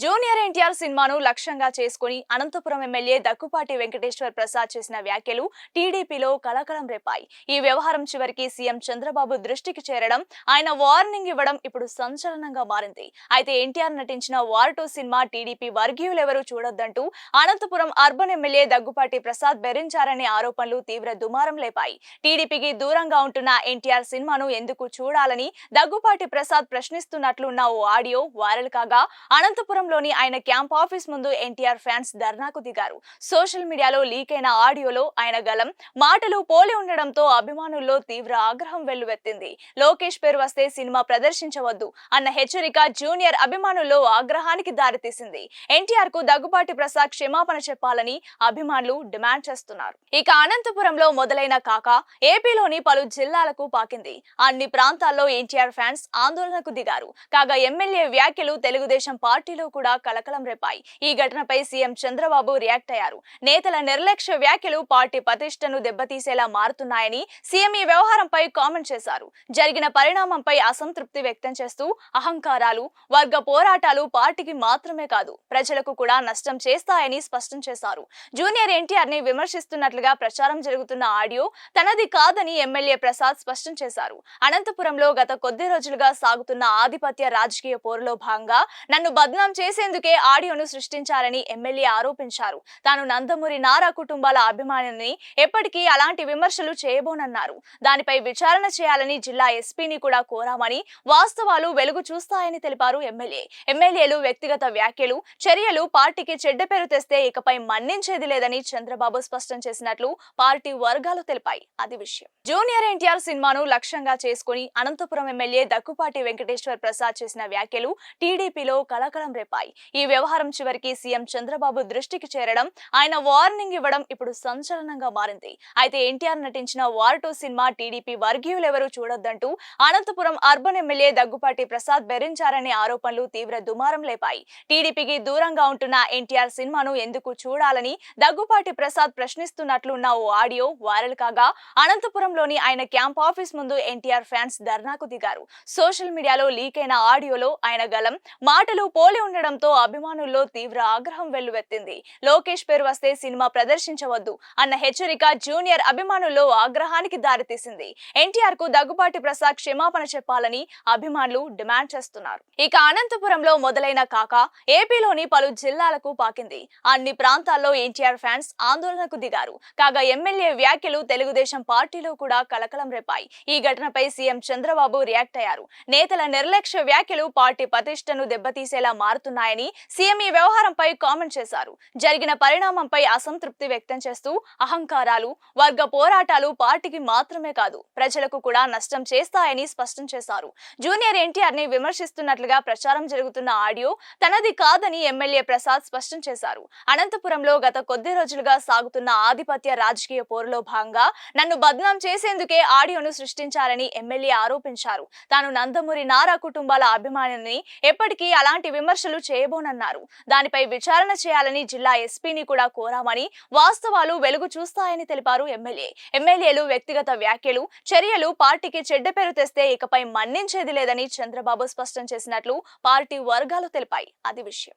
Junior NTR సినిమాను లక్ష్యంగా చేసుకుని అనంతపురం ఎమ్మెల్యే దక్కుపాటి వెంకటేశ్వర్ ప్రసాద్ చేసిన వ్యాఖ్యలు టీడీపీలో కలకలం రేపాయి. ఈ వ్యవహారం చివరికి సీఎం చంద్రబాబు దృష్టికి చేరడం ఆయన వార్నింగ్ ఇవ్వడం ఇప్పుడు సంచలనంగా మారింది. అయితే ఎన్టీఆర్ నటించిన వార్ టూ సినిమా టీడీపీ వర్గీయులెవరూ చూడొద్దంటూ అనంతపురం అర్బన్ ఎమ్మెల్యే దగ్గుపాటి ప్రసాద్ బెరించారనే ఆరోపణలు తీవ్ర దుమారం లేపాయి. టీడీపీకి దూరంగా ఉంటున్న ఎన్టీఆర్ సినిమాను ఎందుకు చూడాలని దగ్గుపాటి ప్రసాద్ ప్రశ్నిస్తున్నట్లున్న ఓ ఆడియో వైరల్ కాగా అనంతపురం నగరంలోని ఆయన క్యాంప్ ఆఫీస్ ముందు ఎన్టీఆర్ ఫ్యాన్స్ ధర్నాకు దిగారు. సోషల్ మీడియాలో లీక్ అయిన ఆడియోలో ఆయన గలం మాటలు పోలి ఉండడంతో అభిమానుల్లో తీవ్ర ఆగ్రహం వెల్లువెత్తింది. లోకేష్ పేరు వస్తే సినిమా ప్రదర్శించవద్దు అన్న హెచ్చరిక జూనియర్ అభిమానుల్లో ఆగ్రహానికి దారితీసింది. ఎన్టీఆర్కు దగ్గుబాటి ప్రసాద్ క్షమాపణ చెప్పాలని అభిమానులు డిమాండ్ చేస్తున్నారు. ఇక అనంతపురంలో మొదలైన కాక ఏపీలోని పలు జిల్లాలకు పాకింది. అన్ని ప్రాంతాల్లో ఎన్టీఆర్ ఫ్యాన్స్ ఆందోళనకు దిగారు. కాగా ఎమ్మెల్యే వ్యాఖ్యలు తెలుగుదేశం పార్టీలో కూడా కలకలం రేపాయి. ఈ ఘటనపై సీఎం చంద్రబాబు రియాక్ట్ అయ్యారు. నేతల నిర్లక్ష్య వ్యాఖ్యలు పార్టీ ప్రతిష్టను దెబ్బతీసేలా మారుతున్నాయని సీఎం ఈ వ్యవహారంపై కామెంట్ చేశారు. జరిగిన పరిణామంపై అసంతృప్తి వ్యక్తం చేస్తూ అహంకారాలు వర్గ పోరాటాలు పార్టీకి మాత్రమే కాదు ప్రజలకు కూడా నష్టం చేస్తాయని స్పష్టం చేశారు. జూనియర్ ఎన్టీఆర్ని విమర్శిస్తున్నట్లుగా ప్రచారం జరుగుతున్న ఆడియో తనది కాదని ఎమ్మెల్యే ప్రసాద్ స్పష్టం చేశారు. అనంతపురంలో గత కొద్ది రోజులుగా సాగుతున్న ఆధిపత్య రాజకీయ పోరులో భాగంగా నన్ను బద్నాం చేసేందుకే ఆడియోను సృష్టించారని ఎమ్మెల్యే ఆరోపించారు. తాను నందమూరి నారా కుటుంబాల అభిమానిని ఎప్పటికీ అలాంటి విమర్శలు చేయబోనన్నారు. దానిపై విచారణ చేయాలని జిల్లా ఎస్పీని కూడా కోరామని వాస్తవాలు వెలుగు చూస్తాయని తెలిపారు ఎమ్మెల్యే. ఎమ్మెల్యేలు వ్యక్తిగత వ్యాఖ్యలు చర్యలు పార్టీకి చెడ్డ పేరు తెస్తే ఇకపై మన్నించేది లేదని చంద్రబాబు స్పష్టం చేసినట్లు పార్టీ వర్గాలు తెలిపాయి. అది విషయం. జూనియర్ ఎన్టీఆర్ సినిమాను లక్ష్యంగా చేసుకుని అనంతపురం ఎమ్మెల్యే దక్కుపాటి వెంకటేశ్వర్ ప్రసాద్ చేసిన వ్యాఖ్యలు టీడీపీలో కలకలం రేపాయి ఈ వ్యవహారం చివరికి సీఎం చంద్రబాబు దృష్టికి చేరడం ఆయన వార్నింగ్ ఇవ్వడం ఇప్పుడు సంచలనంగా మారింది. అయితే ఎన్టీఆర్ నటించిన వార్ టూ సినిమా టీడీపీ వర్గీయులెవరూ చూడొద్దంటూ అనంతపురం అర్బన్ ఎమ్మెల్యే దగ్గుపాటి ప్రసాద్ బెరించారనే ఆరోపణలు తీవ్ర దుమారం లేపాయి. టీడీపీకి దూరంగా ఉంటున్న ఎన్టీఆర్ సినిమాను ఎందుకు చూడాలని దగ్గుపాటి ప్రసాద్ ప్రశ్నిస్తున్నట్లున్న ఓ ఆడియో వైరల్ కాగా అనంతపురంలోని ఆయన క్యాంప్ ఆఫీస్ ముందు ఎన్టీఆర్ ఫ్యాన్స్ ధర్నాకు దిగారు. సోషల్ మీడియాలో లీక్ అయిన ఆడియోలో ఆయన గలం మాటలు పోలి ఉండడం ఉండడంతో అభిమానుల్లో తీవ్ర ఆగ్రహం వెల్లువెత్తింది. లోకేష్ పేరు వస్తే సినిమా ప్రదర్శించవద్దు అన్న హెచ్చరిక జూనియర్ అభిమానుల్లో ఆగ్రహానికి దారితీసింది. ఎన్టీఆర్కు దగ్గుబాటి ప్రసాద్ క్షమాపణ చెప్పాలని అభిమానులు డిమాండ్ చేస్తున్నారు. ఇక అనంతపురంలో మొదలైన కాక ఏపీలోని పలు జిల్లాలకు పాకింది. అన్ని ప్రాంతాల్లో ఎన్టీఆర్ ఫ్యాన్స్ ఆందోళనకు దిగారు. కాగా ఎమ్మెల్యే వ్యాఖ్యలు తెలుగుదేశం పార్టీలో కూడా కలకలం రేపాయి. ఈ ఘటనపై సీఎం చంద్రబాబు రియాక్ట్ అయ్యారు. నేతల నిర్లక్ష్య వ్యాఖ్యలు పార్టీ ప్రతిష్టను దెబ్బతీసేలా మారుతున్నాయని సీఎం ఈ వ్యవహారంపై కామెంట్ చేశారు. జరిగిన పరిణామంపై అసంతృప్తి వ్యక్తం చేస్తూ అహంకారాలు వర్గ పోరాటాలు పార్టీకి మాత్రమే కాదు ప్రజలకు కూడా నష్టం చేస్తాయని స్పష్టం చేశారు. జూనియర్ ఎన్టీఆర్ని విమర్శిస్తున్నట్లుగా ప్రచారం జరుగుతున్న ఆడియో తనది కాదని ఎమ్మెల్యే ప్రసాద్ స్పష్టం చేశారు. అనంతపురంలో గత కొద్ది రోజులుగా సాగుతున్న ఆధిపత్య రాజకీయ పోరులో భాగంగా నన్ను బద్నాం చేసేందుకే ఆడియోను సృష్టించారని ఎమ్మెల్యే ఆరోపించారు. తాను నందమూరి నారా కుటుంబాల అభిమానిని ఎప్పటికీ అలాంటి విమర్శలు చేయబోనన్నారు. దానిపై విచారణ చేయాలని జిల్లా ఎస్పీని కూడా కోరామని వాస్తవాలు వెలుగు చూస్తాయని తెలిపారు ఎమ్మెల్యే. ఎమ్మెల్యేలు వ్యక్తిగత వ్యాఖ్యలు చర్యలు పార్టీకి చెడ్డ పేరు తెస్తే ఇకపై మన్నించేది లేదని చంద్రబాబు స్పష్టం చేసినట్లు పార్టీ వర్గాలు తెలిపాయి. అది విషయం.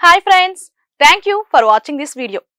Hi friends thank you for watching this video